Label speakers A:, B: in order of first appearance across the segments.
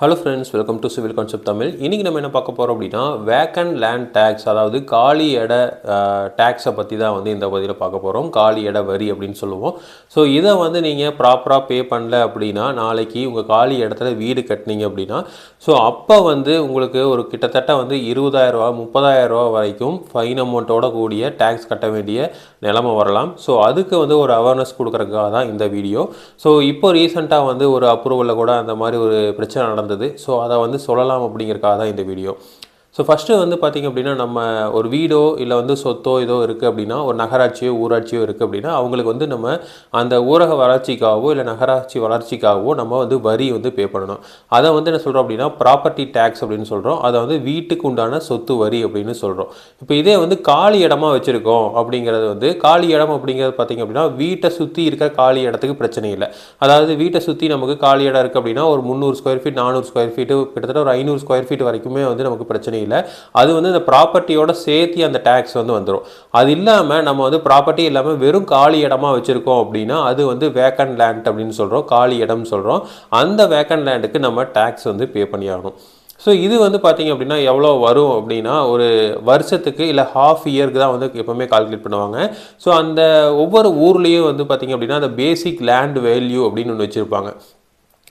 A: Hello friends welcome to civil concept Tamil இன்றைக்கி நம்ம என்ன பார்க்க போகிறோம் அப்படின்னா வேக்கன் லேண்ட் டேக்ஸ் அதாவது காலி எடை டேக்ஸை பற்றி தான் வந்து இந்த பதிவில் பார்க்க போகிறோம் காலி எடை வரி அப்படின்னு சொல்லுவோம். ஸோ இதை வந்து நீங்கள் ப்ராப்பராக பே பண்ணல அப்படின்னா நாளைக்கு உங்கள் காலி இடத்துல வீடு கட்டினீங்க அப்படின்னா ஸோ அப்போ வந்து உங்களுக்கு ஒரு கிட்டத்தட்ட வந்து இருபதாயிரரூவா முப்பதாயிரரூவா வரைக்கும் ஃபைன் அமௌண்ட்டோட கூடிய டேக்ஸ் கட்ட வேண்டிய நிலமை வரலாம். ஸோ அதுக்கு வந்து ஒரு அவேர்னஸ் கொடுக்குறதுக்காக தான் இந்த வீடியோ ஸோ இப்போ ரீசெண்டாக வந்து ஒரு அப்ரூவலில் கூட அந்த மாதிரி ஒரு பிரச்சனை நடந்தது ஸோ அதை வந்து சொல்லலாம் அப்படிங்கிறக்காக தான் இந்த வீடியோ ஸோ ஃபஸ்ட்டு வந்து பார்த்திங்க அப்படின்னா நம்ம ஒரு வீடோ இல்லை வந்து சொத்தோ ஏதோ இருக்குது அப்படின்னா ஒரு நகராட்சியோ ஊராட்சியோ இருக்குது அப்படின்னா அவங்களுக்கு வந்து நம்ம அந்த ஊரக வளர்ச்சிக்காகவோ இல்லை நகராட்சி வளர்ச்சிக்காகவோ நம்ம வந்து வரி வந்து பே பண்ணணும். அதை வந்து என்ன சொல்கிறோம் அப்படின்னா ப்ராப்பர்ட்டி டேக்ஸ் அப்படின்னு சொல்கிறோம் அதை வந்து வீட்டுக்கு உண்டான சொத்து வரி அப்படின்னு சொல்கிறோம் இப்போ இதே வந்து காலி இடமா வச்சுருக்கோம் அப்படிங்கிறது வந்து காலி இடம் அப்படிங்கிறது பார்த்திங்க அப்படின்னா வீட்டை சுற்றி இருக்கிற காலி இடத்துக்கு பிரச்சனை இல்லை. அதாவது வீட்டை சுற்றி நமக்கு காலி இடம் இருக்குது அப்படின்னா ஒரு முந்நூறு ஸ்கொயர் ஃபீட் நானூறு ஸ்கொயர் ஃபீட்டு கிட்டத்தட்ட ஒரு ஐநூறு ஸ்கொயர் ஃபீட் வரைக்குமே வந்து நமக்கு பிரச்சனை இல்லை அது வந்து இந்த ப்ராப்பர்ட்டியோட சேர்த்து அந்த டேக்ஸ் வந்து வந்துடும் அது இல்லாமல் நம்ம வந்து ப்ராப்பர்ட்டி இல்லாமல் வெறும் காலி இடமா வச்சுருக்கோம் அப்படின்னா அது வந்து வேக்கன் லேண்ட் அப்படின்னு சொல்கிறோம் காலி இடம் சொல்கிறோம் அந்த வேக்கன் லேண்டுக்கு நம்ம டேக்ஸ் வந்து பே பண்ணி ஆகணும் ஸோ இது வந்து பார்த்திங்க அப்படின்னா எவ்வளோ வரும் அப்படின்னா ஒரு வருஷத்துக்கு இல்லை ஹாஃப் இயருக்கு தான் வந்து எப்போவுமே கால்குலேட் பண்ணுவாங்க. ஸோ அந்த ஒவ்வொரு ஊர்லேயும் வந்து பார்த்திங்க அப்படின்னா அந்த பேசிக் லேண்ட் வேல்யூ அப்படின்னு ஒன்று வச்சுருப்பாங்க.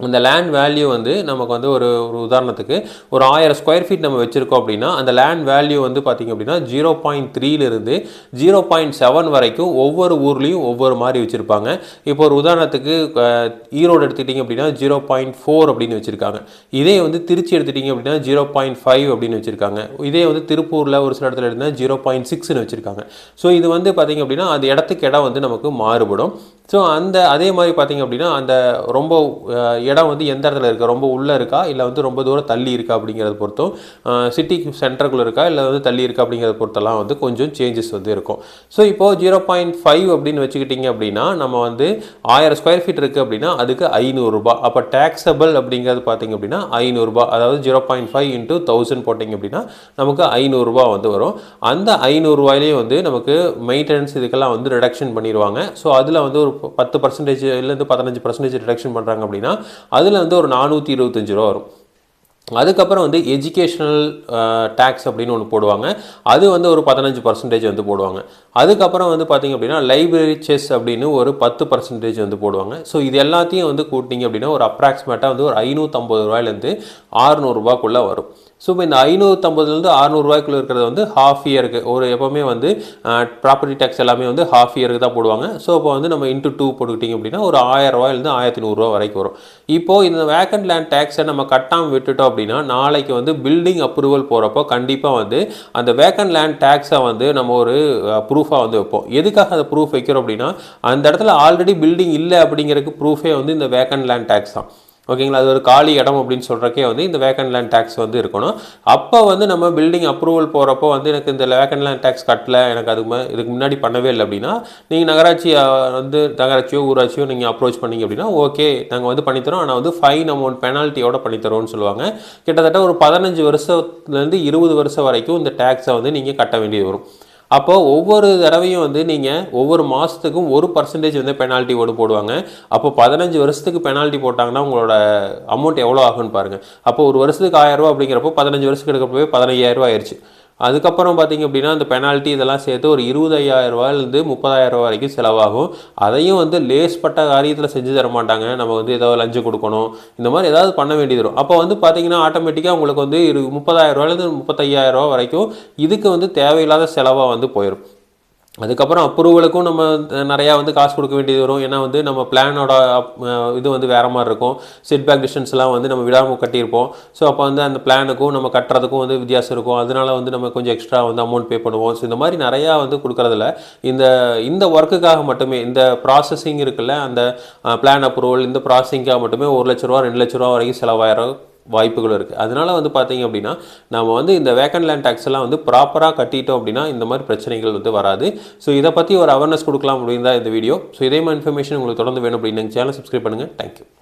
A: அந்த லேண்ட் வேல்யூ வந்து நமக்கு வந்து ஒரு ஒரு உதாரணத்துக்கு ஒரு ஆயிரம் ஸ்கொயர் ஃபீட் நம்ம வச்சுருக்கோம் அப்படின்னா அந்த லேண்ட் வேல்யூ வந்து பார்த்திங்க அப்படின்னா ஜீரோ பாயிண்ட் த்ரீலேருந்து ஜீரோ பாயிண்ட் செவன் வரைக்கும் ஒவ்வொரு ஊர்லேயும் ஒவ்வொரு மாதிரி வச்சுருப்பாங்க. இப்போ ஒரு உதாரணத்துக்கு ஈரோடு எடுத்துக்கிட்டிங்க அப்படின்னா ஜீரோ பாயிண்ட் ஃபோர் அப்படின்னு வச்சுருக்காங்க. இதே வந்து திருச்சி எடுத்துக்கிட்டிங்க அப்படின்னா ஜீரோ பாயிண்ட் ஃபைவ் அப்படின்னு வச்சுருக்காங்க. இதே வந்து திருப்பூரில் ஒரு சில இடத்துல இருந்தால் ஜீரோ பாயிண்ட் சிக்ஸ்னு வச்சுருக்காங்க. ஸோ இது வந்து பார்த்திங்க அப்படின்னா அந்த இடத்துக்கு இடம் வந்து நமக்கு மாறுபடும். ஸோ அந்த அதே மாதிரி பார்த்திங்க அப்படின்னா அந்த ரொம்ப இடம் வந்து எந்த இடத்துல இருக்கா? ரொம்ப உள்ளே இருக்கா? இல்லை வந்து ரொம்ப தூரம் தள்ளி இருக்கா அப்படிங்கிறத பொறுத்தும் சிட்டி சென்டருக்குள்ளே இருக்கா? இல்லை வந்து தள்ளி இருக்கா அப்படிங்கிறத பொறுத்தெல்லாம் வந்து கொஞ்சம் சேஞ்சஸ் வந்து இருக்கும். ஸோ இப்போது ஜீரோ பாயிண்ட் ஃபைவ் அப்படின்னு வச்சுக்கிட்டிங்க அப்படின்னா நம்ம வந்து ஆயிரம் ஸ்கொயர் ஃபீட் இருக்குது அப்படின்னா அதுக்கு ஐநூறுரூபா அப்போ டேக்ஸபிள் அப்படிங்கிறது பார்த்திங்க அப்படின்னா ஐநூறுரூபா அதாவது zero point five into thousand போட்டிங்க அப்படின்னா நமக்கு ஐநூறுரூபா வந்து வரும். அந்த ஐநூறுரூவாயிலே வந்து நமக்கு மெயின்டெனன்ஸ் இதுக்கெல்லாம் வந்து ரிடக்ஷன் பண்ணிடுவாங்க. ஸோ அதில் வந்து ஒரு பத்து பர்சன்டேஜ்லேருந்து பதினஞ்சு பர்சன்டேஜ் ரிடக்ஷன் பண்ணுறாங்க அப்படின்னா அதில் வந்து ஒரு நானூற்றி இருபத்தஞ்சு ரூபா வரும். அதுக்கப்புறம் வந்து எஜுகேஷ்னல் டேக்ஸ் அப்படின்னு ஒன்று போடுவாங்க. அது வந்து ஒரு பதினஞ்சு பர்சன்டேஜ் வந்து போடுவாங்க. அதுக்கப்புறம் வந்து பார்த்திங்க அப்படின்னா லைப்ரரி செஸ் அப்படின்னு ஒரு பத்து பர்சன்டேஜ் வந்து போடுவாங்க. ஸோ இது எல்லாத்தையும் வந்து கூட்டிங்க அப்படின்னா ஒரு அப்ராக்சிமேட்டாக வந்து ஒரு ஐநூற்றம்பது ரூபாயிலேருந்து ஆறுநூறுபாக்குள்ளே வரும். ஸோ இப்போ இந்த ஐநூற்றம்பதுலேருந்து அறநூறுவாய்க்குள்ளே இருக்கிறது வந்து ஹாஃப் இயருக்கு ஒரு எப்போவுமே வந்து ப்ராப்பர்ட்டி டேக்ஸ் எல்லாமே வந்து ஹாஃப் இயருக்கு தான் போடுவாங்க. ஸோ இப்போ வந்து நம்ம இன்ட்டு டூ போட்டுக்கிட்டிங்க அப்படின்னா ஒரு ஆயிரம் ரூபாயிலேருந்து ஆயிரத்தி நூறுரூவா வரைக்கும் வரும். இப்போது இந்த வேக்கண்ட் லேண்ட் டேக்ஸை நம்ம கட்டாமல் விட்டுட்டோம் அப்படின்னா நாளைக்கு வந்து பில்டிங் அப்ரூவல் போகிறப்போ கண்டிப்பாக வந்து அந்த வேக்கன் லேண்ட் டேக்ஸை வந்து நம்ம ஒரு ப்ரூஃபாக வந்து வைப்போம். எதுக்காக அந்த ப்ரூஃப் வைக்கிறோம் அப்படின்னா அந்த இடத்துல ஆல்ரெடி பில்டிங் இல்லை அப்படிங்கிறதுக்கு ப்ரூஃபே வந்து இந்த வேக்கன் லேண்ட் டேக்ஸ் தான். ஓகேங்களா? அது ஒரு காலி இடம் அப்படின்னு சொல்கிறக்கே வந்து இந்த வேக்கண்ட் லேண்ட் டேக்ஸ் வந்து இருக்கணும். அப்போ வந்து நம்ம பில்டிங் அப்ரூவல் போகிறப்போ வந்து எனக்கு இந்த வேக்கண்ட் லேண்ட் டேக்ஸ் கட்டல எனக்கு அதுக்கு இதுக்கு முன்னாடி பண்ணவே இல்லை அப்படின்னா நீங்கள் நகராட்சி வந்து நகராட்சியோ ஊராட்சியோ நீங்கள் அப்ரோச் பண்ணீங்க அப்படின்னா ஓகே நாங்கள் வந்து பண்ணித்தரோம். ஆனால் வந்து ஃபைன் அமௌண்ட் பெனால்ட்டியோட பண்ணித்தரோம்னு சொல்லுவாங்க. கிட்டத்தட்ட ஒரு பதினஞ்சு வருஷத்துலேருந்து இருபது வருஷம் வரைக்கும் இந்த டேக்ஸை வந்து நீங்கள் கட்ட வேண்டியது வரும். அப்போ ஒவ்வொரு தடவையும் வந்து நீங்கள் ஒவ்வொரு மாதத்துக்கும் ஒரு பர்சன்டேஜ் வந்து பெனால்ட்டி ஓடு போடுவாங்க. அப்போ பதினஞ்சு வருஷத்துக்கு பெனால்ட்டி போட்டாங்கன்னா உங்களோட அமௌண்ட் எவ்வளோ ஆகும்னு பாருங்கள் அப்போ ஒரு வருஷத்துக்கு ஆயிரம் அப்படிங்கிறப்போ பதினஞ்சு வருஷத்துக்கு எடுக்கிறப்பவே பதினையாயிரம் ரூபாய் ஆயிடுச்சு அதுக்கப்புறம் பார்த்தீங்க அப்படின்னா அந்த பெனால்ட்டி இதெல்லாம் சேர்த்து ஒரு இருபதையாயிரம் ரூபாயிலேருந்து முப்பதாயிரம் ரூபாய் வரைக்கும் செலவாகும். அதையும் வந்து லேஸ்பட்ட காரியத்தில் செஞ்சு தர மாட்டாங்க. நம்ம வந்து ஏதாவது லஞ்சம் கொடுக்கணும். இந்த மாதிரி ஏதாவது பண்ண வேண்டியது வரும். அப்போ வந்து பார்த்தீங்கன்னா ஆட்டோமேட்டிக்காக உங்களுக்கு வந்து இரு முப்பதாயிரம் ரூபாயிலேருந்து முப்பத்தையாயிரம் ரூபா வரைக்கும் இதுக்கு வந்து தேவையில்லாத செலவாக வந்து போயிடும் அதுக்கப்புறம் அப்ரூவலுக்கும் நம்ம நிறையா வந்து காசு கொடுக்க வேண்டியது வரும். ஏன்னா வந்து நம்ம பிளானோட இது வந்து வேறு மாதிரி இருக்கும். செட் பேக் டிஸ்டன்ஸ்லாம் வந்து நம்ம விடாமல் கட்டியிருப்போம். ஸோ அப்போ வந்து அந்த பிளானுக்கும் நம்ம கட்டுறதுக்கும் வந்து வித்தியாசம் இருக்கும். அதனால வந்து நம்ம கொஞ்சம் எக்ஸ்ட்ரா வந்து அமௌண்ட் பே பண்ணுவோம். ஸோ இந்த மாதிரி நிறையா வந்து கொடுக்குறதுல இந்த இந்த ஒர்க்குக்காக மட்டுமே இந்த ப்ராசஸிங் இருக்குல்ல அந்த பிளான் அப்ரூவல் இந்த ப்ராசஸிங்காக மட்டுமே ஒரு லட்ச ரூபா ரெண்டு லட்ச ரூபா வரைக்கும் செலவாயிரம். வாய்ப்புகளும் இருக்குது அதனால் வந்து பார்த்தீங்க அப்படின்னா நம்ம வந்து இந்த வேக்கன் லேண்ட் டேக்ஸ் எல்லாம் வந்து ப்ராப்பராக கட்டிட்டோம் அப்படின்னா இந்த மாதிரி பிரச்சனைகள் வந்து வராது. ஸோ இதை பற்றி ஒரு அவேர்னஸ் கொடுக்கலாம் அப்படின்னு தான் இந்த வீடியோ ஸோ இதே மாதிரி இன்ஃபர்மேஷன் உங்களுக்கு தொடர்ந்து வேணும் அப்படின்னு சேனல் சப்ஸ்கிரைப் பண்ணுங்கள் தேங்க்யூ